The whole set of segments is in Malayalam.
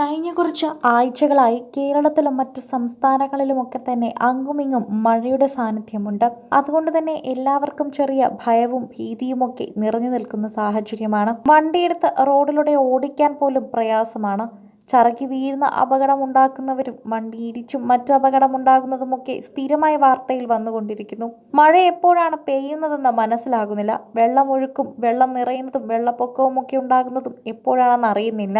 കഴിഞ്ഞ കുറച്ച് ആഴ്ചകളായി കേരളത്തിലും മറ്റ് സംസ്ഥാനങ്ങളിലുമൊക്കെ തന്നെ അങ്ങുമിങ്ങും മഴയുടെ സാന്നിധ്യമുണ്ട്. അതുകൊണ്ട് തന്നെ എല്ലാവർക്കും ചെറിയ ഭയവും ഭീതിയുമൊക്കെ നിറഞ്ഞു നിൽക്കുന്ന സാഹചര്യമാണ്. വണ്ടിയെടുത്ത് റോഡിലൂടെ ഓടിക്കാൻ പോലും പ്രയാസമാണ്. ചറക്കി വീഴുന്ന അപകടമുണ്ടാക്കുന്നവരും വണ്ടിയിടിച്ചും മറ്റു അപകടമുണ്ടാകുന്നതുമൊക്കെ സ്ഥിരമായ വാർത്തയിൽ വന്നുകൊണ്ടിരിക്കുന്നു. മഴ എപ്പോഴാണ് പെയ്യുന്നതെന്ന് മനസ്സിലാകുന്നില്ല. വെള്ളമൊഴുക്കും വെള്ളം നിറയുന്നതും വെള്ളപ്പൊക്കവും ഒക്കെ ഉണ്ടാകുന്നതും എപ്പോഴാണെന്ന് അറിയുന്നില്ല.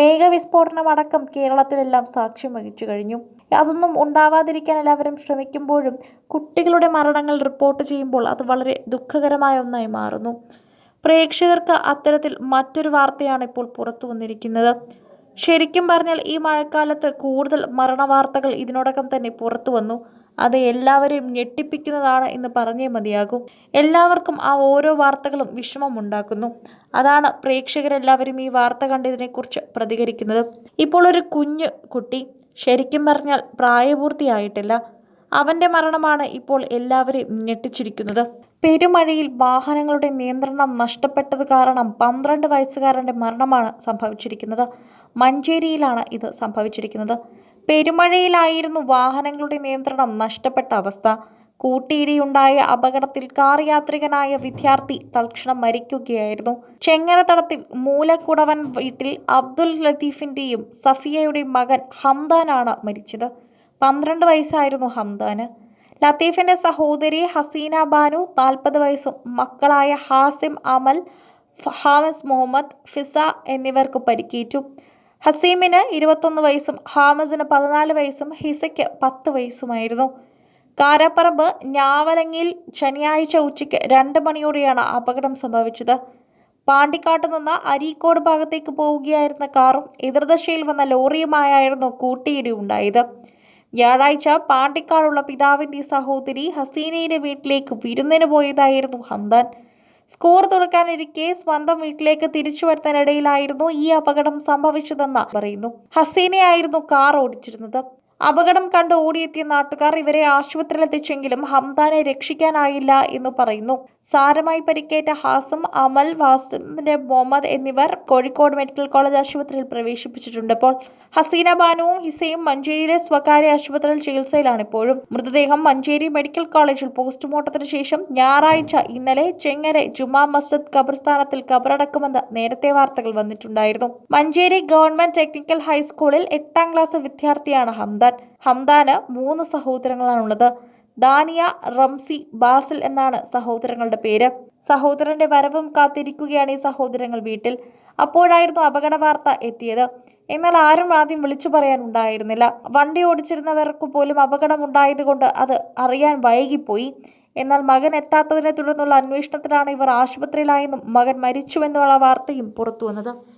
മേഘവിസ്ഫോടനമടക്കം കേരളത്തിലെല്ലാം സാക്ഷ്യം വഹിച്ചു കഴിഞ്ഞു. അതൊന്നും ഉണ്ടാവാതിരിക്കാൻ എല്ലാവരും ശ്രമിക്കുമ്പോഴും കുട്ടികളുടെ മരണങ്ങൾ റിപ്പോർട്ട് ചെയ്യുമ്പോൾ അത് വളരെ ദുഃഖകരമായ ഒന്നായി മാറുന്നു. പ്രേക്ഷകർക്ക് അത്തരത്തിൽ മറ്റൊരു വാർത്തയാണ് ഇപ്പോൾ പുറത്തു വന്നിരിക്കുന്നത്. ശരിക്കും പറഞ്ഞാൽ ഈ മഴക്കാലത്ത് കൂടുതൽ മരണവാർത്തകൾ ഇതിനോടകം തന്നെ പുറത്തു വന്നു. അത് എല്ലാവരെയും ഞെട്ടിപ്പിക്കുന്നതാണ് എന്ന് പറഞ്ഞേ മതിയാകും. എല്ലാവർക്കും ആ ഓരോ വാർത്തകളും വിഷമമുണ്ടാക്കുന്നു അതാണ് പ്രേക്ഷകരെല്ലാവരും ഈ വാർത്ത കണ്ടതിനെക്കുറിച്ച് പ്രതികരിക്കുന്നത്. ഇപ്പോൾ ഒരു കുഞ്ഞു കുട്ടി ശരിക്കും പറഞ്ഞാൽ പ്രായപൂർത്തിയായിട്ടില്ല. അവന്റെ മരണമാണ് ഇപ്പോൾ എല്ലാവരെയും ഞെട്ടിച്ചിരിക്കുന്നത്. പെരുമഴയിൽ വാഹനങ്ങളുടെ നിയന്ത്രണം നഷ്ടപ്പെട്ടത് കാരണം പന്ത്രണ്ട് വയസ്സുകാരന്റെ മരണമാണ് സംഭവിച്ചിരിക്കുന്നത്. മഞ്ചേരിയിലാണ് ഇത് സംഭവിച്ചിരിക്കുന്നത്. പെരുമഴയിലായിരുന്നു വാഹനങ്ങളുടെ നിയന്ത്രണം നഷ്ടപ്പെട്ട അവസ്ഥ. കൂട്ടിയിടിയുണ്ടായ അപകടത്തിൽ കാർ യാത്രികനായ വിദ്യാർത്ഥി തൽക്ഷണം മരിക്കുകയായിരുന്നു. ചെങ്ങനത്തടത്തിൽ മൂലക്കുടവൻ വീട്ടിൽ അബ്ദുൽ ലത്തീഫിന്റെയും സഫിയയുടെയും മകൻ ഹംദാനാണ് മരിച്ചത്. പന്ത്രണ്ട് വയസ്സായിരുന്നു ഹംദാന്. ലത്തീഫിന്റെ സഹോദരി ഹസീന ബാനു നാൽപ്പത് വയസ്സും മക്കളായ ഹാസിം അമൽ ഹാമസ് മുഹമ്മദ് ഫിസ എന്നിവർക്ക് പരിക്കേറ്റു. ഹസീമിന് ഇരുപത്തൊന്ന് വയസ്സും ഹാമസിന് പതിനാല് വയസ്സും ഹിസയ്ക്ക് പത്ത് വയസ്സുമായിരുന്നു. കാരപ്പറമ്പ് ഞാവലങ്ങിയിൽ ശനിയാഴ്ച ഉച്ചയ്ക്ക് രണ്ട് മണിയോടെയാണ് അപകടം സംഭവിച്ചത്. പാണ്ടിക്കാട്ട് നിന്ന് അരീക്കോട് ഭാഗത്തേക്ക് പോവുകയായിരുന്ന കാറും എതിർദശയിൽ വന്ന ലോറിയുമായായിരുന്നു കൂട്ടിയിടി ഉണ്ടായത് വ്യാഴാഴ്ച പാണ്ടിക്കാടുള്ള പിതാവിന്റെ സഹോദരി ഹസീനയുടെ വീട്ടിലേക്ക് വിരുന്നിന് പോയതായിരുന്നു ഹംദാൻ. സ്കോർ തുറക്കാനിരിക്കെ സ്വന്തം വീട്ടിലേക്ക് തിരിച്ചു വരുത്താനിടയിലായിരുന്നു ഈ അപകടം സംഭവിച്ചതെന്ന് പറയുന്നു. ഹസീനയായിരുന്നു കാർ ഓടിച്ചിരുന്നത്. അപകടം കണ്ട് ഓടിയെത്തിയ നാട്ടുകാർ ഇവരെ ആശുപത്രിയിലെത്തിച്ചെങ്കിലും ഹംദാനെ രക്ഷിക്കാനായില്ല എന്ന് പറയുന്നു. സാരമായി പരിക്കേറ്റ ഹാസം അമൽ വാസിമിന്റെ മുഹമ്മദ് എന്നിവർ കോഴിക്കോട് മെഡിക്കൽ കോളേജ് ആശുപത്രിയിൽ പ്രവേശിപ്പിച്ചിട്ടുണ്ട്. ഇപ്പോൾ ഹസീന ബാനുവും ഹിസയും മഞ്ചേരിയിലെ സ്വകാര്യ ആശുപത്രിയിൽ ചികിത്സയിലാണ് ഇപ്പോഴും മൃതദേഹം മഞ്ചേരി മെഡിക്കൽ കോളേജിൽ പോസ്റ്റ്മോർട്ടത്തിന് ശേഷം ഞായറാഴ്ച ഇന്നലെ ചെങ്ങരെ ജുമാ മസ്ജിദ് ഖബർസ്ഥാനത്തിൽ ഖബറടക്കുമെന്ന് നേരത്തെ വാർത്തകൾ വന്നിട്ടുണ്ടായിരുന്നു. മഞ്ചേരി ഗവൺമെന്റ് ടെക്നിക്കൽ ഹൈസ്കൂളിൽ എട്ടാം ക്ലാസ് വിദ്യാർത്ഥിയാണ് ഹംദാൻ ഹംദാന് മൂന്ന് സഹോദരങ്ങളാണുള്ളത്. ദാനിയ റംസി ബാസിൽ എന്നാണ് സഹോദരങ്ങളുടെ പേര്. സഹോദരന്റെ വരവും കാത്തിരിക്കുകയാണ് ഈ സഹോദരങ്ങൾ വീട്ടിൽ. അപ്പോഴായിരുന്നു അപകട വാർത്ത എത്തിയത്. എന്നാൽ ആരും ആദ്യം വിളിച്ചു പറയാനുണ്ടായിരുന്നില്ല വണ്ടി ഓടിച്ചിരുന്നവർക്ക് പോലും അപകടമുണ്ടായതുകൊണ്ട് അത് അറിയാൻ വൈകിപ്പോയി. എന്നാൽ മകൻ എത്താത്തതിനെ തുടർന്നുള്ള അന്വേഷണത്തിലാണ് ഇവർ ആശുപത്രിയിലായെന്നും മകൻ മരിച്ചുവെന്നുള്ള വാർത്തയും പുറത്തു വന്നത്